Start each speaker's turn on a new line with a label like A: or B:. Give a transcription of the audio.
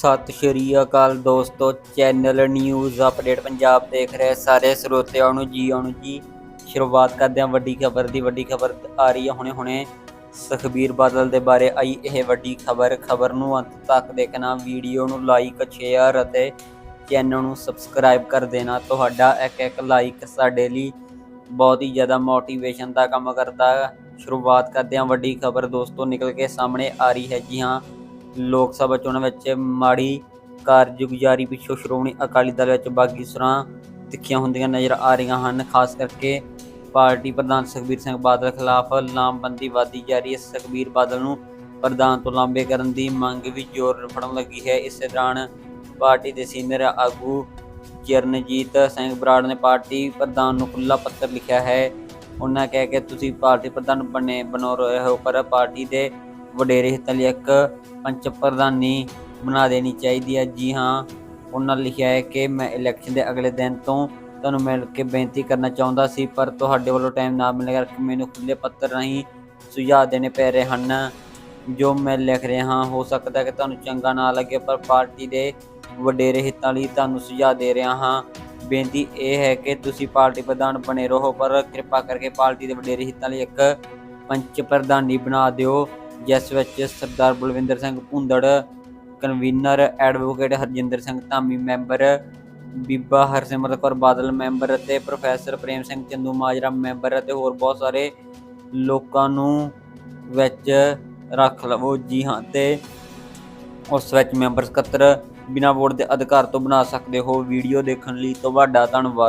A: ਸਤਿ ਸ਼੍ਰੀ ਅਕਾਲ ਦੋਸਤੋ, channel news update Punjab ਦੇਖ ਰਹੇ ਸਾਰੇ ਸਰੋਤਿਆਂ ਨੂੰ ਜੀ, ਆਉਣ ਜੀ। ਸ਼ੁਰੂਆਤ ਕਰਦੇ ਹਾਂ ਵੱਡੀ ਖਬਰ ਦੀ, ਵੱਡੀ ਖਬਰ ਆ ਰਹੀ ਹੈ ਹੁਣੇ ਹੁਣੇ ਸੁਖਬੀਰ ਬਾਦਲ ਦੇ ਬਾਰੇ ਆਈ ਇਹ ਵੱਡੀ ਖਬਰ। ਖਬਰ ਨੂੰ ਅੰਤ ਤੱਕ ਦੇਖਣਾ, ਵੀਡੀਓ ਨੂੰ ਲਾਈਕ ਸ਼ੇਅਰ ਅਤੇ ਚੈਨਲ ਨੂੰ ਸਬਸਕ੍ਰਾਈਬ ਕਰ ਦੇਣਾ। ਤੁਹਾਡਾ ਇੱਕ ਇੱਕ ਲਾਈਕ ਸਾਡੇ ਲਈ ਬਹੁਤ ਹੀ ਜ਼ਿਆਦਾ ਮੋਟੀਵੇਸ਼ਨ ਦਾ ਕੰਮ ਕਰਦਾ। ਸ਼ੁਰੂਆਤ ਕਰਦੇ ਹਾਂ ਵੱਡੀ ਖਬਰ। ਦੋਸਤੋ, ਨਿਕਲ ਕੇ ਸਾਹਮਣੇ ਆ ਰਹੀ ਹੈ ਜੀ ਹਾਂ। ਲੋਕ ਸਭਾ ਚੋਣਾਂ ਵਿੱਚ ਮਾੜੀ ਕਾਰਜਗੁਜ਼ਾਰੀ ਪਿੱਛੋਂ ਸ਼੍ਰੋਮਣੀ ਅਕਾਲੀ ਦਲ ਵਿੱਚ ਬਾਗੀ ਸੁਰਾਂ ਤਿੱਖੀਆਂ ਹੁੰਦੀਆਂ ਨਜ਼ਰ ਆ ਰਹੀਆਂ ਹਨ, ਖਾਸ ਕਰਕੇ ਪਾਰਟੀ ਪ੍ਰਧਾਨ ਸੁਖਬੀਰ ਸਿੰਘ ਬਾਦਲ ਖਿਲਾਫ ਲਾਮਬੰਦੀ ਵਾਦੀ ਜਾਰੀ ਹੈ। ਸੁਖਬੀਰ ਬਾਦਲ ਨੂੰ ਪ੍ਰਧਾਨ ਤੋਂ ਲਾਂਬੇ ਕਰਨ ਦੀ ਮੰਗ ਵੀ ਜ਼ੋਰ ਫੜਨ ਲੱਗੀ ਹੈ। ਇਸੇ ਦੌਰਾਨ ਪਾਰਟੀ ਦੇ ਸੀਨੀਅਰ ਆਗੂ ਚਰਨਜੀਤ ਸਿੰਘ ਬਰਾੜ ਨੇ ਪਾਰਟੀ ਪ੍ਰਧਾਨ ਨੂੰ ਖੁੱਲਾ ਪੱਤਰ ਲਿਖਿਆ ਹੈ। ਉਹਨਾਂ ਕਹਿ ਕੇ ਤੁਸੀਂ ਪਾਰਟੀ ਪ੍ਰਧਾਨ ਬਣੇ ਬਨੋ ਰਹੇ ਹੋ, ਪਰ ਪਾਰਟੀ ਦੇ ਵਡੇਰੇ ਹਿੱਤਾਂ ਲਈ ਇੱਕ ਪੰਚ ਪ੍ਰਧਾਨੀ ਬਣਾ ਦੇਣੀ ਚਾਹੀਦੀ ਹੈ। ਜੀ ਹਾਂ, ਉਹਨਾਂ ਲਿਖਿਆ ਹੈ ਕਿ ਮੈਂ ਇਲੈਕਸ਼ਨ ਦੇ ਅਗਲੇ ਦਿਨ ਤੋਂ ਤੁਹਾਨੂੰ ਮਿਲ ਕੇ ਬੇਨਤੀ ਕਰਨਾ ਚਾਹੁੰਦਾ ਸੀ, ਪਰ ਤੁਹਾਡੇ ਵੱਲੋਂ ਟਾਈਮ ਨਾ ਮਿਲਣ ਕਰਕੇ ਮੈਨੂੰ ਖੁੱਲੇ ਪੱਤਰ ਰਾਹੀਂ ਸੁਝਾਅ ਦੇਣੇ ਪੈ ਰਹੇ ਹਨ। ਜੋ ਮੈਂ ਲਿਖ ਰਿਹਾ ਹਾਂ, ਹੋ ਸਕਦਾ ਕਿ ਤੁਹਾਨੂੰ ਚੰਗਾ ਨਾ ਲੱਗੇ, ਪਰ ਪਾਰਟੀ ਦੇ ਵਡੇਰੇ ਹਿੱਤਾਂ ਲਈ ਤੁਹਾਨੂੰ ਸੁਝਾਅ ਦੇ ਰਿਹਾ ਹਾਂ। ਬੇਨਤੀ ਇਹ ਹੈ ਕਿ ਤੁਸੀਂ ਪਾਰਟੀ ਪ੍ਰਧਾਨ ਬਣੇ ਰਹੋ, ਪਰ ਕਿਰਪਾ ਕਰਕੇ ਪਾਰਟੀ ਦੇ ਵਡੇਰੇ ਹਿੱਤਾਂ ਲਈ ਇੱਕ ਪੰਚ ਪ੍ਰਧਾਨੀ ਬਣਾ ਦਿਓ। ਜਿਸ ਵਿੱਚ Sardar Balwinder Singh Bhundar convener advocate Harjinder Singh Dhami member ਬੀਬਾ ਹਰਸਿਮਰਤ ਕੌਰ ਬਾਦਲ ਮੈਂਬਰ ਅਤੇ professor Prem Singh Chandumajra member ਅਤੇ ਹੋਰ ਬਹੁਤ ਸਾਰੇ ਲੋਕਾਂ ਨੂੰ ਵਿੱਚ ਰੱਖ ਲਵੋ ਜੀ ਹਾਂ ਤੇ ਉਸ ਵਿੱਚ ਮੈਂਬਰ ਸਕੱਤਰ ਬਿਨਾਂ ਵੋਟ ਦੇ ਅਧਿਕਾਰ ਤੋਂ ਬਣਾ ਸਕਦੇ ਹੋ। ਵੀਡੀਓ ਦੇਖਣ ਲਈ ਤੁਹਾਡਾ ਧੰਨਵਾਦ।